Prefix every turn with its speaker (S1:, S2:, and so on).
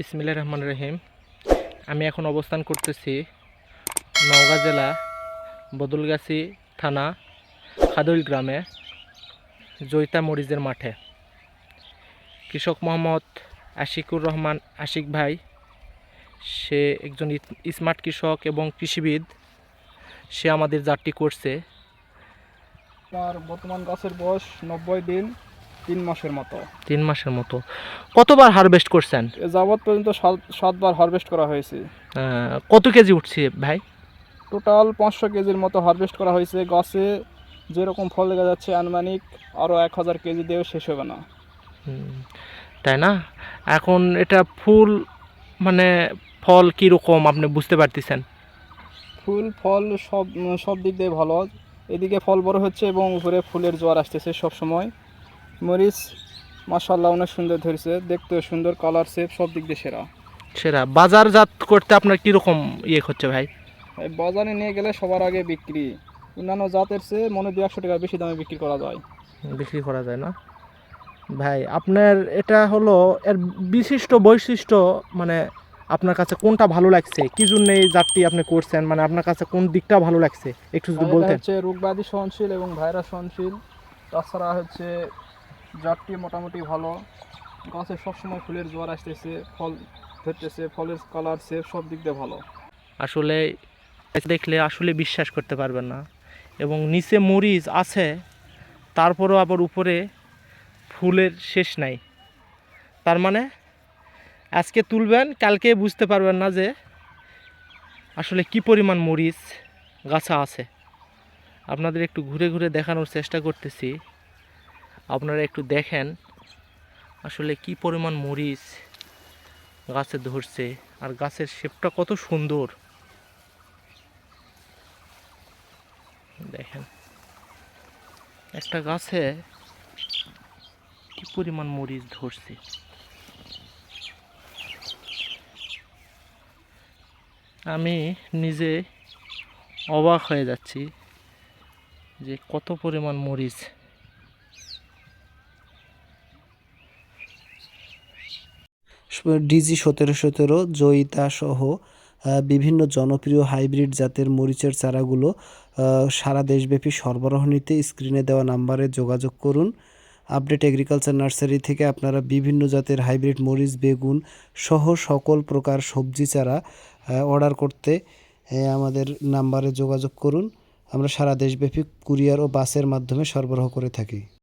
S1: বিসমিল্লা রহমান রহিম। আমি এখন অবস্থান করতেছি নওগাঁ জেলা বদলগাছি থানা খাদুল গ্রামে জৈতা মরিজের মাঠে। কৃষক মোহাম্মদ আশিকুর রহমান আশিক ভাই, সে একজন স্মার্ট কৃষক এবং কৃষিবিদ। সে আমাদের জাতটি করছে।
S2: আমার বর্তমান গাছের বয়স নব্বই দিন। তিন মাসের মতো।
S1: তিন মাসের মতো। কতবার হারভেস্ট করছেন?
S2: যাবৎ পর্যন্ত সাত- সাতবার হারভেস্ট করা হয়েছে।
S1: কত কেজি উঠছে ভাই?
S2: টোটাল পাঁচশো কেজির মতো হারভেস্ট করা হয়েছে। গাছে যেরকম ফল দেখা যাচ্ছে আনুমানিক আরও এক হাজার কেজি দিয়েও শেষ হবে না।
S1: তাই না? এখন এটা ফুল মানে ফল কীরকম আপনি বুঝতে পারতেছেন?
S2: ফুল ফল সব সব দিক দিয়ে ভালো। এদিকে ফল বড় হচ্ছে এবং উপরে ফুলের জোয়ার আসতেছে সব সময় মরিচ মাসাল্লাহ অনেক সুন্দর ধরেছে। দেখতেও সুন্দর কালার শেপ সব দিক দিয়ে সেরা।
S1: সেরা। বাজারজাত করতে আপনার কীরকম ইয়ে হচ্ছে ভাই?
S2: বাজারে নিয়ে গেলে সবার আগে বিক্রি। অন্যান্য জাতের চেয়ে মনে দুই একশো টাকা বেশি দামে বিক্রি করা যায়।
S1: বিক্রি করা যায় না? ভাই আপনার এটা হলো এর বিশিষ্ট বৈশিষ্ট্য মানে আপনার কাছে কোনটা ভালো লাগছে? কি জন্য এই জাতটি আপনি করছেন? মানে আপনার কাছে কোন দিকটা ভালো লাগছে? একটু যদি বলতেন।
S2: হচ্ছে রোগব্যাধি সহনশীল এবং ভাইরাস সহনশীল। তাছাড়া হচ্ছে জাতটি মোটামুটি ভালো। গাছে সবসময় ফুলের জোয়ার আসতেছে, ফল ধরতেছে, ফলের কালার সেপ সব দিক দিয়ে ভালো।
S1: আসলে দেখলে আসলে বিশ্বাস করতে পারবেন না। এবং নিচে মরিচ আছে, তারপরেও আবার উপরে ফুলের শেষ নাই। তার মানে আজকে তুলবেন, কালকে বুঝতে পারবেন না যে আসলে কি পরিমাণ মরিচ গাছা আছে। আপনাদের একটু ঘুরে ঘুরে দেখানোর চেষ্টা করতেছি। আপনারা একটু দেখেন আসলে কি পরিমাণ মরিচ গাছে ধরছে আর গাছের শেপটা কত সুন্দর। দেখেন, একটা গাছে কি পরিমাণ মরিচ ধরছে। আমি নিজে অবাক হয়ে যাচ্ছি যে কত পরিমাণ মরিচ
S3: ডিজি সতেরো সতেরো, জয়িতা সহ বিভিন্ন জনপ্রিয় হাইব্রিড জাতের মরিচের চারাগুলো সারা দেশব্যাপী সরবরাহ নিতে স্ক্রিনে দেওয়া নাম্বারে যোগাযোগ করুন। আপডেট এগ্রিকালচার নার্সারি থেকে আপনারা বিভিন্ন জাতের হাইব্রিড মরিচ, বেগুন সহ সকল প্রকার সবজি চারা অর্ডার করতে আমাদের নাম্বারে যোগাযোগ করুন। আমরা সারা দেশব্যাপী কুরিয়ার ও বাসের মাধ্যমে সরবরাহ করে থাকি।